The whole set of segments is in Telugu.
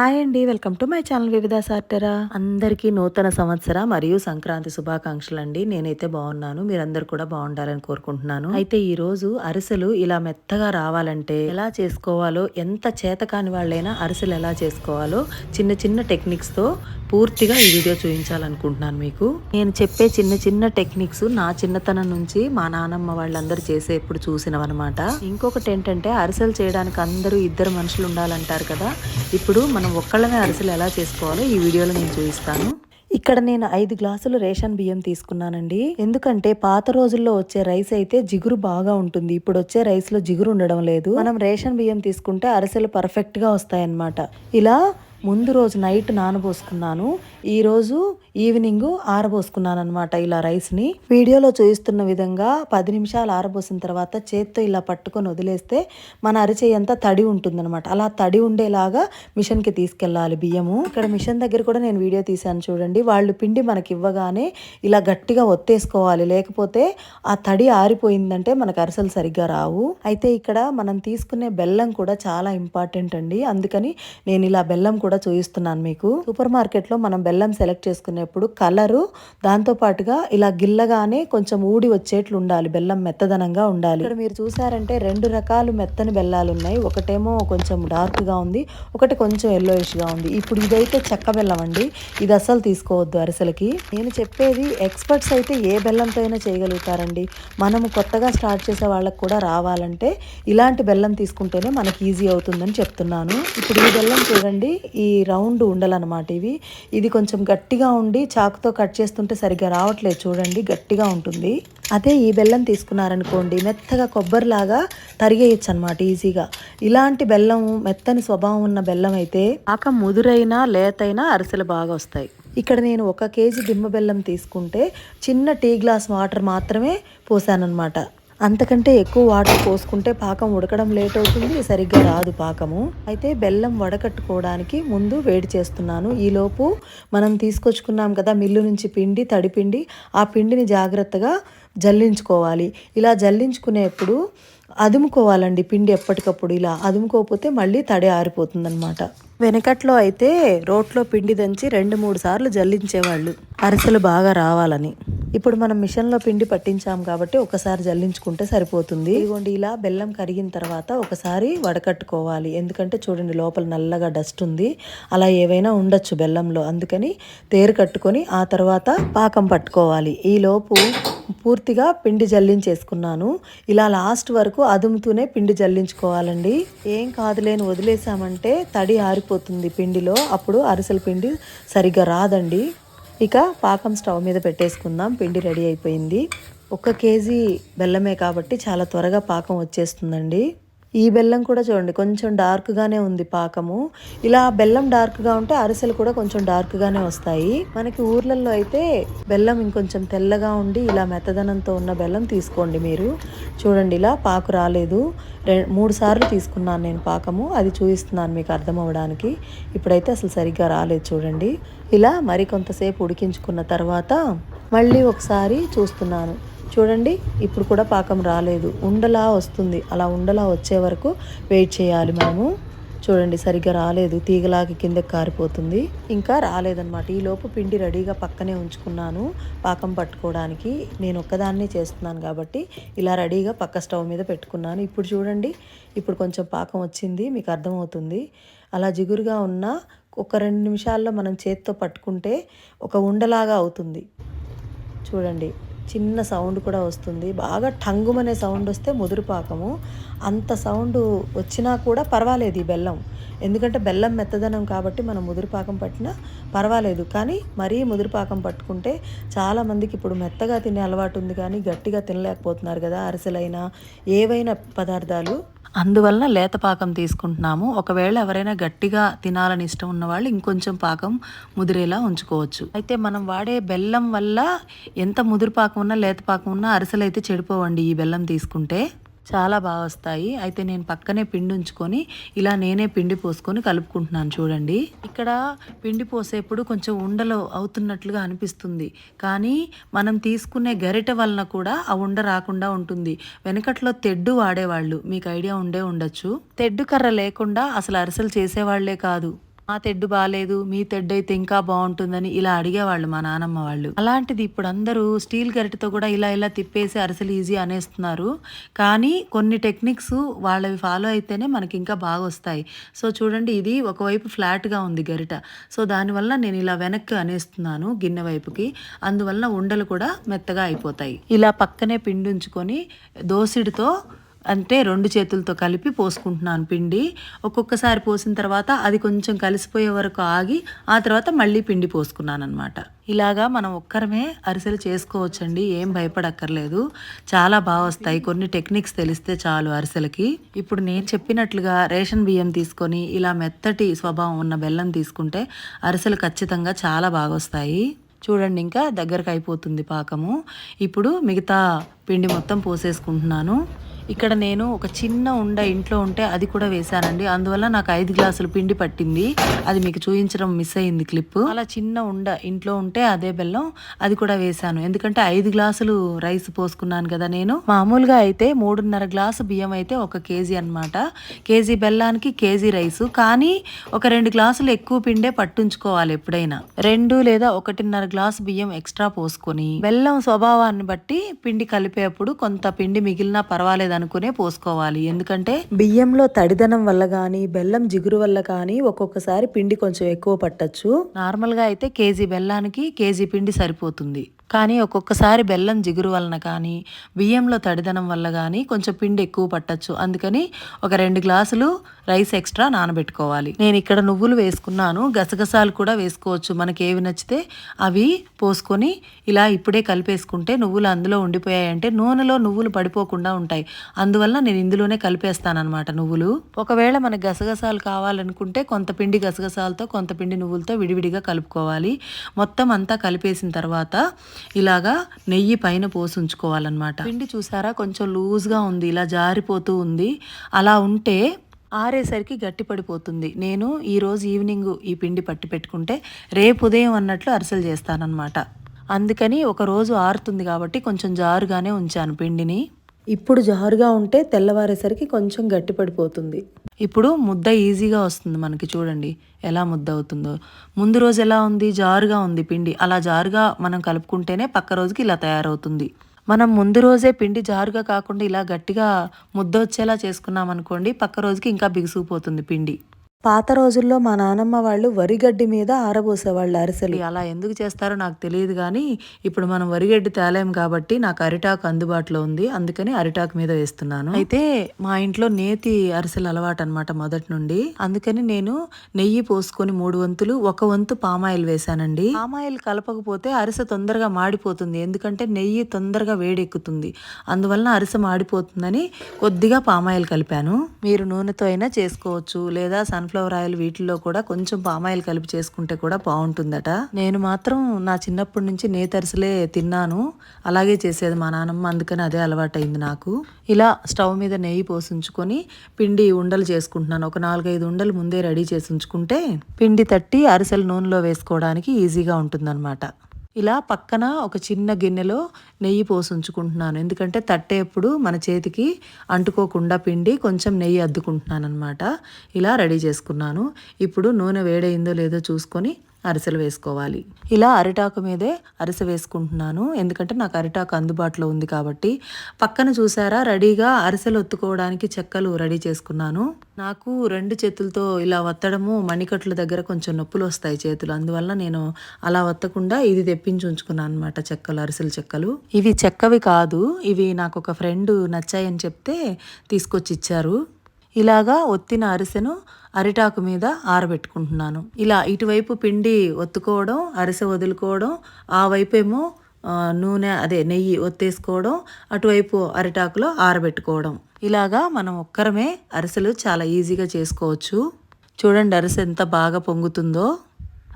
హాయ్ అండి. వెల్కమ్ టు మై ఛానల్ వివిధ సార్టరా అందరికీ నూతన సంవత్సర మరియు సంక్రాంతి శుభాకాంక్షలు అండి నేనైతే బాగున్నాను. మీరందరూ కూడా బాగుండాలని కోరుకుంటున్నాను. అయితే ఈ రోజు అరిసెలు ఇలా మెత్తగా రావాలంటే ఎలా చేసుకోవాలో ఎంత చేతకాని వాళ్ళైనా అరిసెలు ఎలా చేసుకోవాలో చిన్న చిన్న టెక్నిక్స్తో పూర్తిగా ఈ వీడియో చూపించాలనుకుంటున్నాను మీకు. నేను చెప్పే చిన్న చిన్న టెక్నిక్స్ నా చిన్నతనం నుంచి మా నానమ్మ వాళ్ళందరూ చేసే ఇప్పుడు చూసినవన్నమాట. ఇంకొకటి ఏంటంటే అరిసెలు చేయడానికి అందరూ ఇద్దరు మనుషులు ఉండాలంటారు కదా. ఇప్పుడు మనం ఒక్కళ్ళనే అరిసెలు ఎలా చేసుకోవాలో ఈ వీడియోలో నేను చూపిస్తాను. ఇక్కడ నేను ఐదు గ్లాసులు రేషన్ బియ్యం తీసుకున్నానండి. ఎందుకంటే పాత రోజుల్లో వచ్చే రైస్ అయితే జిగురు బాగా ఉంటుంది. ఇప్పుడు వచ్చే రైస్లో జిగురు ఉండడం లేదు. మనం రేషన్ బియ్యం తీసుకుంటే అరిసెలు పర్ఫెక్ట్గా వస్తాయన్నమాట. ఇలా ముందు రోజు నైట్ నానబోసుకున్నాను. ఈ రోజు ఈవినింగ్ ఆరబోసుకున్నాను అనమాట ఇలా రైస్ని. వీడియోలో చూపిస్తున్న విధంగా పది నిమిషాలు ఆరబోసిన తర్వాత చేత్తో ఇలా పట్టుకొని వదిలేస్తే మన అరిచేయి అంతా తడి ఉంటుందన్నమాట. అలా తడి ఉండేలాగా మిషన్కి తీసుకెళ్ళాలి బియ్యము. ఇక్కడ మిషన్ దగ్గర కూడా నేను వీడియో తీశాను చూడండి. వాళ్ళు పిండి మనకి ఇవ్వగానే ఇలా గట్టిగా ఒత్తేసుకోవాలి. లేకపోతే ఆ తడి ఆరిపోయిందంటే మనకు అరిసెలు సరిగ్గా రావు. అయితే ఇక్కడ మనం తీసుకునే బెల్లం కూడా చాలా ఇంపార్టెంట్ అండి. అందుకని నేను ఇలా బెల్లం కూడా కూడా చూపిస్తున్నాను మీకు. సూపర్ మార్కెట్లో మనం బెల్లం సెలెక్ట్ చేసుకునేప్పుడు కలరు దాంతో పాటుగా ఇలా గిల్లగానే కొంచెం ఊడి వచ్చేట్లు ఉండాలి బెల్లం మెత్తదనంగా ఉండాలి. ఇక్కడ మీరు చూసారంటే రెండు రకాలు మెత్తని బెల్లాలు ఉన్నాయి. ఒకటేమో కొంచెం డార్క్గా ఉంది ఒకటి కొంచెం ఎల్లోయిష్గా ఉంది. ఇప్పుడు ఇదైతే చెక్క బెల్లం అండి. ఇది అసలు తీసుకోవద్దు అరిసెలకి. నేను చెప్పేది ఎక్స్పర్ట్స్ అయితే ఏ బెల్లంతో అయినా చేయగలుగుతారండి. మనము కొత్తగా స్టార్ట్ చేసే వాళ్ళకి కూడా రావాలంటే ఇలాంటి బెల్లం తీసుకుంటేనే మనకి ఈజీ అవుతుందని చెప్తున్నాను. ఇప్పుడు ఈ బెల్లం చూడండి. ఈ రౌండ్ ఉండాలన్నమాట ఇవి. ఇది కొంచెం గట్టిగా ఉండి చాకుతో కట్ చేస్తుంటే సరిగ్గా రావట్లేదు చూడండి గట్టిగా ఉంటుంది. అదే ఈ బెల్లం తీసుకున్నారనుకోండి మెత్తగా కొబ్బరిలాగా తరిగేయచ్చు అనమాట ఈజీగా. ఇలాంటి బెల్లం మెత్తని స్వభావం ఉన్న బెల్లం అయితే ఆక ముదురైనా లేతైనా అరిసెలు బాగా వస్తాయి. ఇక్కడ నేను ఒక కేజీ దిమ్మ బెల్లం తీసుకుంటే చిన్న టీ గ్లాస్ వాటర్ మాత్రమే పోసానన్నమాట. అంతకంటే ఎక్కువ వాటర్ పోసుకుంటే పాకం ఉడకడం లేట్ అవుతుంది సరిగ్గా రాదు పాకము. అయితే బెల్లం వడకట్టుకోవడానికి ముందు వేడి చేస్తున్నాను. ఈలోపు మనం తీసుకొచ్చుకున్నాం కదా మిల్లు నుంచి పిండి తడిపిండి ఆ పిండిని జాగ్రత్తగా జల్లించుకోవాలి. ఇలా జల్లించుకునేప్పుడు అదుముకోవాలండి పిండి ఎప్పటికప్పుడు ఇలా. అదుముకోకపోతే మళ్ళీ తడి ఆరిపోతుందన్నమాట. వెనకట్లో అయితే రోట్లో పిండి దంచి రెండు మూడు సార్లు జల్లించేవాళ్ళు. అరిసెలు బాగా రావాలని. ఇప్పుడు మనం మిషన్లో పిండి పట్టించాం కాబట్టి ఒకసారి జల్లించుకుంటే సరిపోతుంది. ఇదిగోండి ఇలా బెల్లం కరిగిన తర్వాత ఒకసారి వడకట్టుకోవాలి. ఎందుకంటే చూడండి లోపల నల్లగా డస్ట్ ఉంది. అలా ఏవైనా ఉండొచ్చు బెల్లంలో. అందుకని తేరు కట్టుకొని ఆ తర్వాత పాకం పట్టుకోవాలి. ఈలోపు పూర్తిగా పిండి జల్లించేసుకున్నాను. ఇలా లాస్ట్ వరకు అదుముతూనే పిండి జల్లించుకోవాలండి. ఏం కాదులేని వదిలేసామంటే తడి ఆరిపోతుంది పిండిలో. అప్పుడు అరిసెల పిండి సరిగ్గా రాదండి. ఇక పాకం స్టవ్ మీద పెట్టేసుకుందాం. పిండి రెడీ అయిపోయింది. ఒక కేజీ బెల్లమే కాబట్టి చాలా త్వరగా పాకం వచ్చేస్తుందండి. ఈ బెల్లం కూడా చూడండి కొంచెం డార్క్గానే ఉంది పాకము. ఇలా బెల్లం డార్క్గా ఉంటే అరిసెలు కూడా కొంచెం డార్క్గానే వస్తాయి. మనకి ఊర్లలో అయితే బెల్లం ఇంకొంచెం తెల్లగా ఉండి ఇలా మెత్తదనంతో ఉన్న బెల్లం తీసుకోండి మీరు. చూడండి ఇలా పాకు రాలేదు. రె మూడు సార్లు తీసుకున్నాను నేను పాకము. అది చూపిస్తున్నాను మీకు అర్థం అవ్వడానికి. ఇప్పుడైతే అసలు సరిగ్గా రాలేదు చూడండి. ఇలా మరి కొంతసేపు ఉడికించుకున్న తర్వాత మళ్ళీ ఒకసారి చూస్తున్నాను. చూడండి ఇప్పుడు కూడా పాకం రాలేదు. ఉండలా వస్తుంది. అలా ఉండలా వచ్చే వరకు వెయిట్ చేయాలి మనము. చూడండి సరిగ్గా రాలేదు. తీగలాగి కిందకి కారిపోతుంది. ఇంకా రాలేదనమాట ఈలోపు పిండి రెడీగా పక్కనే ఉంచుకున్నాను పాకం పట్టుకోవడానికి. నేను ఒక్కదాన్నే చేస్తున్నాను కాబట్టి ఇలా రెడీగా పక్క స్టవ్ మీద పెట్టుకున్నాను. ఇప్పుడు చూడండి ఇప్పుడు కొంచెం పాకం వచ్చింది. మీకు అర్థమవుతుంది. అలా జిగురుగా ఉన్న ఒక రెండు నిమిషాల్లో మనం చేత్తో పట్టుకుంటే ఒక ఉండలాగా అవుతుంది. చూడండి. చిన్న సౌండ్ కూడా వస్తుంది. బాగా టంగుమనే సౌండ్ వస్తే ముదురుపాకము అంత సౌండ్ వచ్చినా కూడా పర్వాలేదు ఈ బెల్లం. ఎందుకంటే బెల్లం మెత్తదనం కాబట్టి మనం ముదురుపాకం పట్టినా పర్వాలేదు. కానీ మరీ ముదురుపాకం పట్టుకుంటే చాలామందికి ఇప్పుడు మెత్తగా తినే అలవాటు ఉంది కానీ గట్టిగా తినలేకపోతున్నారు కదా అరిసెలైనా ఏవైనా పదార్థాలు. అందువలన లేత పాకం తీసుకుంటున్నాము. ఒకవేళ ఎవరైనా గట్టిగా తినాలని ఇష్టం ఉన్న వాళ్ళు ఇంకొంచెం పాకం ముదిరేలా ఉంచుకోవచ్చు. అయితే మనం వాడే బెల్లం వల్ల ఎంత ముదురు పాకం ఉన్నా లేత పాకం ఉన్నా అరిసెలు అయితే చెడిపోవండి ఈ బెల్లం తీసుకుంటే. చాలా బాగా వస్తాయి. అయితే నేను పక్కనే పిండి ఉంచుకొని ఇలా నేనే పిండి పోసుకొని కలుపుకుంటున్నాను చూడండి. ఇక్కడ పిండి పోసేప్పుడు కొంచెం ఉండలు అవుతున్నట్లుగా అనిపిస్తుంది. కానీ మనం తీసుకునే గరిటె వలన కూడా ఆ ఉండ రాకుండా ఉంటుంది. వెనకట్లో తెడ్డు వాడేవాళ్ళు. మీకు ఐడియా ఉండే ఉండొచ్చు. తెడ్డు కర్ర లేకుండా అసలు అరిసెలు చేసేవాళ్ళే కాదు. మా తెడ్డు బాగాలేదు మీ తెడ్డు అయితే ఇంకా బాగుంటుందని ఇలా అడిగేవాళ్ళు మా నానమ్మ వాళ్ళు. అలాంటిది ఇప్పుడు అందరూ స్టీల్ గరిటతో కూడా ఇలా ఇలా తిప్పేసి అరిసెలు ఈజీ అనేస్తున్నారు. కానీ కొన్ని టెక్నిక్స్ వాళ్ళవి ఫాలో అయితేనే మనకి ఇంకా బాగా వస్తాయి. సో చూడండి ఇది ఒకవైపు ఫ్లాట్గా ఉంది గరిట. సో దానివల్ల నేను ఇలా వెనక్కి అనేస్తున్నాను గిన్నె వైపుకి. అందువల్ల ఉండలు కూడా మెత్తగా అయిపోతాయి. ఇలా పక్కనే పిండి ఉంచుకొని దోసిడితో అంటే రెండు చేతులతో కలిపి పోసుకుంటున్నాను పిండి. ఒక్కొక్కసారి పోసిన తర్వాత అది కొంచెం కలిసిపోయే వరకు ఆగి ఆ తర్వాత మళ్ళీ పిండి పోసుకున్నాను అనమాట ఇలాగా మనం ఒక్కరమే అరిసెలు చేసుకోవచ్చండి ఏం భయపడక్కర్లేదు. చాలా బాగా వస్తాయి. కొన్ని టెక్నిక్స్ తెలిస్తే చాలు అరిసెలకి. ఇప్పుడు నేను చెప్పినట్లుగా రేషన్ బియ్యం తీసుకొని ఇలా మెత్తటి స్వభావం ఉన్న బెల్లం తీసుకుంటే అరిసెలు ఖచ్చితంగా చాలా బాగా వస్తాయి. చూడండి ఇంకా దగ్గరకు అయిపోతుంది పాకము. ఇప్పుడు మిగతా పిండి మొత్తం పోసేసుకుంటున్నాను. ఇక్కడ నేను ఒక చిన్న ఉండ ఇంట్లో ఉంటే అది కూడా వేశానండి. అందువల్ల నాకు ఐదు గ్లాసులు పిండి పట్టింది. అది మీకు చూపించడం మిస్ అయింది క్లిప్. అలా చిన్న ఉండ ఇంట్లో ఉంటే అదే బెల్లం అది కూడా వేశాను. ఎందుకంటే ఐదు గ్లాసులు రైస్ పోసుకున్నాను కదా నేను. మామూలుగా అయితే మూడున్నర గ్లాసు బియ్యం అయితే ఒక కేజీ అన్నమాట. కేజీ బెల్లానికి కేజీ రైస్. కానీ ఒక రెండు గ్లాసులు ఎక్కువ పిండే పట్టుంచుకోవాలి ఎప్పుడైనా. రెండు లేదా ఒకటిన్నర గ్లాసు బియ్యం ఎక్స్ట్రా పోసుకొని బెల్లం స్వభావాన్ని బట్టి పిండి కలిపేప్పుడు కొంత పిండి మిగిలినా పర్వాలేదు అనుకునే పోసుకోవాలి. ఎందుకంటే బియ్యంలో తడిదనం వల్ల కానీ బెల్లం జిగురు వల్ల కానీ ఒక్కొక్కసారి పిండి కొంచెం ఎక్కువ పట్టచ్చు. నార్మల్గా అయితే కేజీ బెల్లానికి కేజీ పిండి సరిపోతుంది. కానీ ఒక్కొక్కసారి బెల్లం జిగురు వలన కానీ బియ్యంలో తడిదనం వల్ల కానీ కొంచెం పిండి ఎక్కువ పట్టచ్చు. అందుకని ఒక రెండు గ్లాసులు రైస్ ఎక్స్ట్రా నానబెట్టుకోవాలి. నేను ఇక్కడ నువ్వులు వేసుకున్నాను. గసగసాలు కూడా వేసుకోవచ్చు. మనకి ఏవి నచ్చితే అవి పోసుకొని ఇలా ఇప్పుడే కలిపేసుకుంటే నువ్వులు అందులో ఉండిపోయాయంటే నూనెలో నువ్వులు పడిపోకుండా ఉంటాయి. అందువల్ల నేను ఇందులోనే కలిపేస్తానమాట నువ్వులు. ఒకవేళ మనకి గసగసాలు కావాలనుకుంటే కొంత పిండి గసగసాలతో కొంత పిండి నువ్వులతో విడివిడిగా కలుపుకోవాలి. మొత్తం అంతా కలిపేసిన తర్వాత ఇలాగా నెయ్యి పైన పోసి ఉంచుకోవాలన్నమాట. పిండి చూసారా? కొంచెం లూజ్గా ఉంది. ఇలా జారిపోతూ ఉంది. అలా ఉంటే ఆరేసరికి గట్టి పడిపోతుంది నేను ఈరోజు ఈవినింగ్ ఈ పిండి పట్టి పెట్టుకుంటే రేపు ఉదయం అన్నట్లు అరిసెలు చేస్తానన్నమాట. అందుకని ఒక రోజు ఆరుతుంది కాబట్టి కొంచెం జారుగానే ఉంచాను పిండిని. ఇప్పుడు జారుగా ఉంటే తెల్లవారేసరికి కొంచెం గట్టి పడిపోతుంది ఇప్పుడు ముద్ద ఈజీగా వస్తుంది మనకి చూడండి ఎలా ముద్ద అవుతుందో. ముందు రోజు ఎలా ఉంది? జారుగా ఉంది పిండి. అలా జారుగా మనం కలుపుకుంటేనే పక్క రోజుకి ఇలా తయారవుతుంది. మనం ముందు రోజే పిండి జారుగా కాకుండా ఇలా గట్టిగా ముద్ద వచ్చేలా చేసుకున్నాం అనుకోండి పక్క రోజుకి ఇంకా బిగుసుకుపోతుంది పిండి. పాత రోజుల్లో మా నానమ్మ వాళ్ళు వరిగడ్డి మీద ఆరబోసేవాళ్ళు అరిసెలు. అలా ఎందుకు చేస్తారో నాకు తెలియదు కానీ ఇప్పుడు మనం వరిగడ్డి తేలేం కాబట్టి నాకు అరిటాకు అందుబాటులో ఉంది. అందుకని అరిటాకు మీద వేస్తున్నాను. అయితే మా ఇంట్లో నేతి అరిసెలు అలవాటు అనమాట మొదటి నుండి. అందుకని నేను నెయ్యి పోసుకొని మూడు వంతులు ఒక వంతు పామాయిల్ వేశానండి. పామాయిల్ కలపకపోతే అరిసె తొందరగా మాడిపోతుంది. ఎందుకంటే నెయ్యి తొందరగా వేడెక్కుతుంది. అందువలన అరిసె మాడిపోతుందని కొద్దిగా పామాయిల్ కలిపాను. మీరు నూనెతో అయినా చేసుకోవచ్చు. లేదా సన్ఫ్లవర్ ఆయిల్ వీటిల్లో కూడా కొంచెం పామాయిల్ కలిపి చేసుకుంటే కూడా బాగుంటుందట. నేను మాత్రం నా చిన్నప్పటి నుంచి నేతరిసలే తిన్నాను. అలాగే చేసేది మా నాన్నమ్మ అందుకని అదే అలవాటైంది నాకు. ఇలా స్టవ్ మీద నెయ్యి పోసుంచుకొని పిండి ఉండలు చేసుకుంటున్నాను. ఒక నాలుగైదు ఉండలు ముందే రెడీ చేసి ఉంచుకుంటే పిండి తట్టి అరిసెలు నూనెలో వేసుకోవడానికి ఈజీగా ఉంటుందన్నమాట. ఇలా పక్కన ఒక చిన్న గిన్నెలో నెయ్యి పోసి ఉంచుకుంటున్నాను ఎందుకంటే తట్టేప్పుడు మన చేతికి అంటుకోకుండా పిండి కొంచెం నెయ్యి అద్దుకుంటున్నాను అనమాట ఇలా రెడీ చేసుకున్నాను. ఇప్పుడు నూనె వేడైందో లేదో చూసుకొని అరిసెలు వేసుకోవాలి. ఇలా అరిటాకు మీదే అరిసె వేసుకుంటున్నాను. ఎందుకంటే నాకు అరిటాకు అందుబాటులో ఉంది కాబట్టి. పక్కన చూసారా? రెడీగా అరిసెలు ఒత్తుకోవడానికి చెక్కలు రెడీ చేసుకున్నాను. నాకు రెండు చేతులతో ఇలా వత్తడము మణికట్ల దగ్గర కొంచెం నొప్పులు వస్తాయి చేతులు. అందువల్ల నేను అలా వత్తకుండా ఇది తెప్పించి ఉంచుకున్నాను అనమాట చెక్కలు అరిసెలు చెక్కలు. ఇవి చెక్కవి కాదు. ఇవి నాకు ఒక ఫ్రెండ్ నచ్చాయని చెప్తే తీసుకొచ్చి ఇచ్చారు. ఇలాగా ఒత్తిన అరిసెను అరిటాకు మీద ఆరబెట్టుకుంటున్నాను. ఇలా ఇటువైపు పిండి ఒత్తుకోవడం అరిసె వదులుకోవడం ఆ వైపేమో నూనె అదే నెయ్యి ఒత్తేసుకోవడం అటువైపు అరిటాకులో ఆరబెట్టుకోవడం. ఇలాగా మనం ఒక్కరమే అరిసెలు చాలా ఈజీగా చేసుకోవచ్చు. చూడండి అరిసె ఎంత బాగా పొంగుతుందో.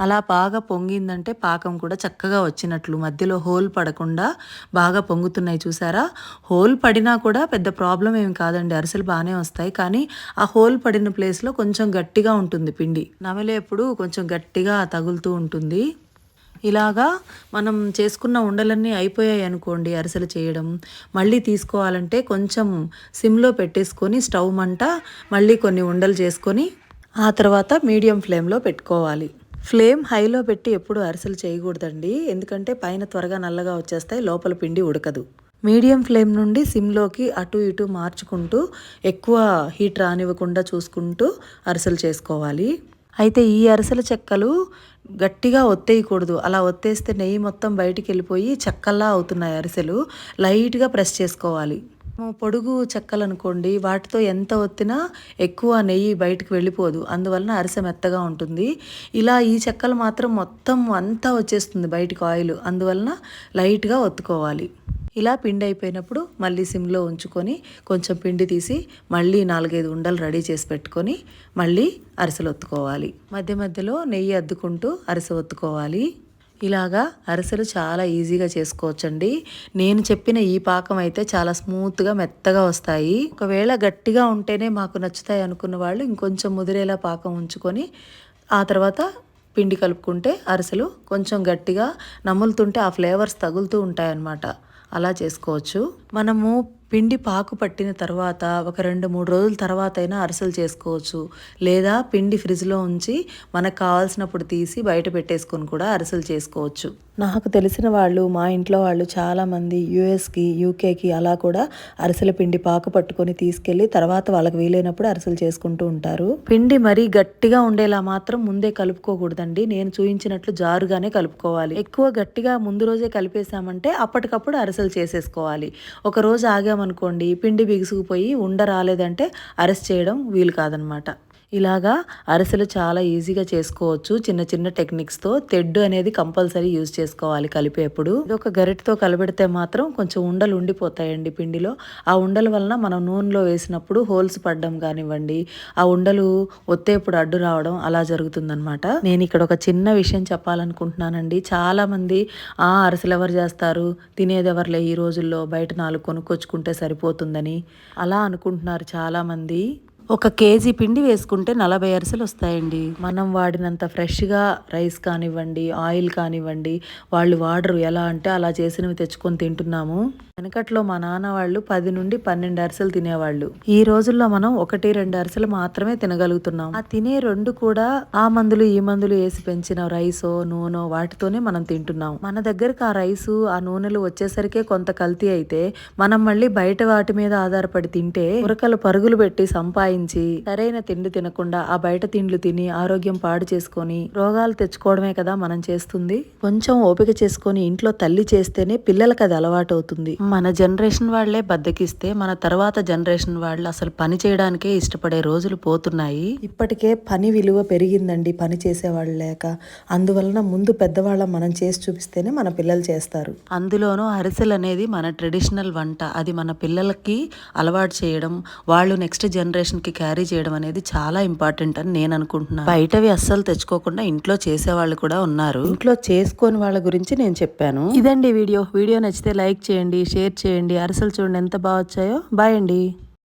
అలా బాగా పొంగిందంటే పాకం కూడా చక్కగా వచ్చినట్లు. మధ్యలో హోల్ పడకుండా బాగా పొంగుతున్నాయి చూసారా? హోల్ పడినా కూడా పెద్ద ప్రాబ్లం ఏమి కాదండి. అరిసెలు బాగానే వస్తాయి. కానీ ఆ హోల్ పడిన ప్లేస్లో కొంచెం గట్టిగా ఉంటుంది పిండి. నమలేప్పుడు కొంచెం గట్టిగా తగులుతూ ఉంటుంది. ఇలాగా మనం చేసుకున్న ఉండలన్నీ అయిపోయాయి అనుకోండి అరిసెలు చేయడం. మళ్ళీ తీసుకోవాలంటే కొంచెం సిమ్లో పెట్టేసుకొని స్టవ్ మంట మళ్ళీ కొన్ని ఉండలు చేసుకొని ఆ తర్వాత మీడియం ఫ్లేమ్లో పెట్టుకోవాలి. ఫ్లేమ్ హైలో పెట్టి ఎప్పుడు అరిసెలు చేయకూడదండి. ఎందుకంటే పైన త్వరగా నల్లగా వచ్చేస్తాయి లోపల పిండి ఉడకదు. మీడియం ఫ్లేమ్ నుండి సిమ్లోకి అటు ఇటు మార్చుకుంటూ ఎక్కువ హీట్ రానివ్వకుండా చూసుకుంటూ అరిసెలు చేసుకోవాలి. అయితే ఈ అరిసెల చెక్కలు గట్టిగా ఒత్తేయకూడదు. అలా ఒత్తేస్తే నెయ్యి మొత్తం బయటికి వెళ్ళిపోయి చెక్కల్లా అవుతున్నాయి అరిసెలు. లైట్గా ప్రెస్ చేసుకోవాలి. పొడుగు చెక్కలు అనుకోండి వాటితో ఎంత ఒత్తినా ఎక్కువ నెయ్యి బయటకు వెళ్ళిపోదు. అందువలన అరిసె మెత్తగా ఉంటుంది. ఇలా ఈ చెక్కలు మాత్రం మొత్తం అంతా వచ్చేస్తుంది బయటకు ఆయిల్. అందువలన లైట్గా ఒత్తుకోవాలి. ఇలా పిండి అయిపోయినప్పుడు మళ్ళీ సిమ్లో ఉంచుకొని కొంచెం పిండి తీసి మళ్ళీ నాలుగైదు ఉండలు రెడీ చేసి పెట్టుకొని మళ్ళీ అరిసెలు ఒత్తుకోవాలి. మధ్య మధ్యలో నెయ్యి అద్దుకుంటూ అరిసె ఒత్తుకోవాలి. ఇలాగా అరిసెలు చాలా ఈజీగా చేసుకోవచ్చండి. నేను చెప్పిన ఈ పాకం అయితే చాలా స్మూత్గా మెత్తగా వస్తాయి. ఒకవేళ గట్టిగా ఉంటేనే మాకు నచ్చుతాయి అనుకున్న వాళ్ళు ఇంకొంచెం ముదిరేలా పాకం ఉంచుకొని ఆ తర్వాత పిండి కలుపుకుంటే అరిసెలు కొంచెం గట్టిగా నములుతుంటే ఆ ఫ్లేవర్స్ తగులుతూ ఉంటాయన్నమాట. అలా చేసుకోవచ్చు. మనము పిండి పాకు పట్టిన తర్వాత ఒక రెండు మూడు రోజుల తర్వాత అయినా అరిసెలు చేసుకోవచ్చు. లేదా పిండి ఫ్రిడ్జ్లో ఉంచి మనకు కావాల్సినప్పుడు తీసి బయట పెట్టేసుకొని కూడా అరిసెలు చేసుకోవచ్చు. నాకు తెలిసిన వాళ్ళు మా ఇంట్లో వాళ్ళు చాలామంది యూఎస్కి యూకేకి అలా కూడా అరిసెల పిండి పాకు పట్టుకొని తీసుకెళ్ళి తర్వాత వాళ్ళకి వీలైనప్పుడు అరిసెలు చేసుకుంటూ ఉంటారు. పిండి మరీ గట్టిగా ఉండేలా మాత్రం ముందే కలుపుకోకూడదండి. నేను చూపించినట్లు జారుగానే కలుపుకోవాలి. ఎక్కువ గట్టిగా ముందు రోజే కలిపేసామంటే అప్పటికప్పుడు అరిసెలు చేసేసుకోవాలి. ఒక రోజు అనుకోండి పిండి బిగుసుకుపోయి ఉండ రాలేదంటే అరెస్ట్ చేయడం వీలు కాదనమాట. ఇలాగా అరిసెలు చాలా ఈజీగా చేసుకోవచ్చు. చిన్న చిన్న టెక్నిక్స్తో తెడ్డు అనేది కంపల్సరీ యూజ్ చేసుకోవాలి కలిపేప్పుడు. ఒక గరిటతో కలిపెడితే మాత్రం కొంచెం ఉండలు ఉండిపోతాయండి పిండిలో. ఆ ఉండల వలన మనం నూనెలో వేసినప్పుడు హోల్స్ పడడం కానివ్వండి ఆ ఉండలు ఒత్తేప్పుడు అడ్డు రావడం అలా జరుగుతుందనమాట నేను ఇక్కడ ఒక చిన్న విషయం చెప్పాలనుకుంటున్నానండి. చాలామంది ఆ అరిసెలు ఎవరు చేస్తారు? తినేది ఎవరులే ఈ రోజుల్లో? బయట నాలుగు కొనుక్కొచ్చుకుంటే సరిపోతుందని. అలా అనుకుంటున్నారు చాలామంది. ఒక కేజీ పిండి వేసుకుంటే నలభై అరిసెలు వస్తాయండి. మనం వాడినంత ఫ్రెష్గా రైస్ కానివ్వండి ఆయిల్ కానివ్వండి వాళ్ళు వాడరు. ఎలా అంటే అలా చేసినవి తెచ్చుకొని తింటున్నాము. వెనకట్లో మా నాన్న వాళ్ళు పది నుండి పన్నెండు అరిసెలు తినేవాళ్ళు. ఈ రోజుల్లో మనం ఒకటి రెండు అరిసెలు మాత్రమే తినగలుగుతున్నాం. ఆ తినే రెండు కూడా ఆ మందులు ఈ మందులు వేసి పెంచిన రైసో నూనె వాటితోనే మనం తింటున్నాం. మన దగ్గరకు ఆ రైసు ఆ నూనెలు వచ్చేసరికే కొంత కల్తీ అయితే మనం మళ్ళీ బయట వాటి మీద ఆధారపడి తింటే ఉరకలు పరుగులు పెట్టి సంపాయి సంపాదించి సరైన తిండి తినకుండా ఆ బయట తిండ్లు తిని ఆరోగ్యం పాడు చేసుకొని రోగాలు తెచ్చుకోవడమే కదా మనం చేస్తుంది. కొంచెం ఓపిక చేసుకొని ఇంట్లో తల్లి చేస్తేనే పిల్లలకి అది అలవాటు అవుతుంది. మన జనరేషన్ వాళ్ళే బద్దకిస్తే మన తర్వాత జనరేషన్ వాళ్ళు అసలు పని చేయడానికే ఇష్టపడే రోజులు పోతున్నాయి. ఇప్పటికే పని విలువ పెరిగిందండి పని చేసేవాళ్ళు లేక. అందువలన ముందు పెద్దవాళ్ళ మనం చేసి చూపిస్తేనే మన పిల్లలు చేస్తారు. అందులోనూ అరిసెలు అనేది మన ట్రెడిషనల్ వంట. అది మన పిల్లలకి అలవాటు చేయడం వాళ్ళు నెక్స్ట్ జనరేషన్ కి క్యారీ చేయడం అనేది చాలా ఇంపార్టెంట్ అని నేను అనుకుంటున్నాను. బయటవి అస్సలు తెచ్చుకోకుండా ఇంట్లో చేసేవాళ్ళు కూడా ఉన్నారు. ఇంట్లో చేసుకోని వాళ్ళ గురించి నేను చెప్పాను. ఇదండి వీడియో. వీడియో నచ్చితే లైక్ చేయండి షేర్ చేయండి. అరిసెలు చూడండి ఎంత బాగా వచ్చాయో. బాయ్ అండి.